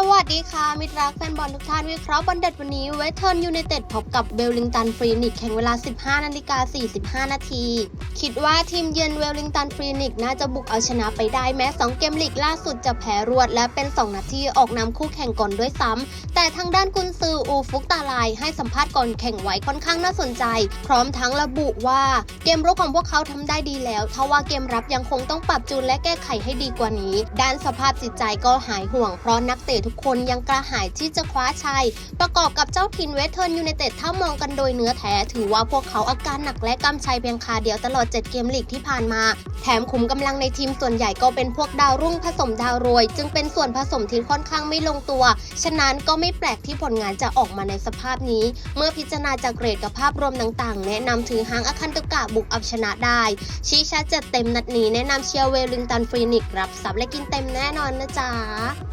สวัสดีค่ะ มิตรรักแฟนบอลทุกท่านวิเคราะห์บอลเด็ดวันนี้เวสเทิร์นยูไนเต็ดพบกับเวลลิงตันฟรีนิกแข่งเวลา 15นาฬิกา45 นาที คิดว่าทีมเยือนเวลลิงตันฟรีนิกน่าจะบุกเอาชนะไปได้แม้ 2 เกมลีกล่าสุดจะแพ้รวดและเป็น 2 นัดที่ออกนำคู่แข่งก่อนด้วยซ้ำ แต่ทางด้านกุนซืออูฟุกตาลายให้สัมภาษณ์ก่อนแข่งไว้ค่อนข้างน่าสนใจ พร้อมทั้งระบุว่าเกมรุกของพวกเขาทำได้ดีแล้วทว่าเกมรับยังคงต้องปรับจูนและแก้ไขให้ดีกว่านี้ ด้านสภาพจิตใจก็หายห่วงเพราะนักเตะทุกคนยังกระหายที่จะคว้าชัย ประกอบกับเจ้าถิ่นเวสเทิร์นยูไนเต็ดถ้ามองกันโดยเนื้อแท้ ถือว่าพวกเขาอาการหนักและกำชัยเพียงคาเดียวตลอด 7 เกมลีกที่ผ่านมา แถมขุมกำลังในทีมส่วนใหญ่ก็เป็นพวกดาวรุ่งผสมดาวโรยจึงเป็นส่วนผสมที่ค่อนข้างไม่ลงตัว ฉะนั้นก็ไม่แปลกที่ผลงานจะออกมาในสภาพนี้ เมื่อพิจารณาจากเกรดกับภาพรวมต่างๆ แนะนำถือหางอาคันตุกะบุกเอาชนะได้ ชี้ชัดจัดเต็มนัดนี้แนะนำเชียร์เวลลิงตันฟรีนิกรับสับและกินเต็มแน่นอนนะจ๊ะ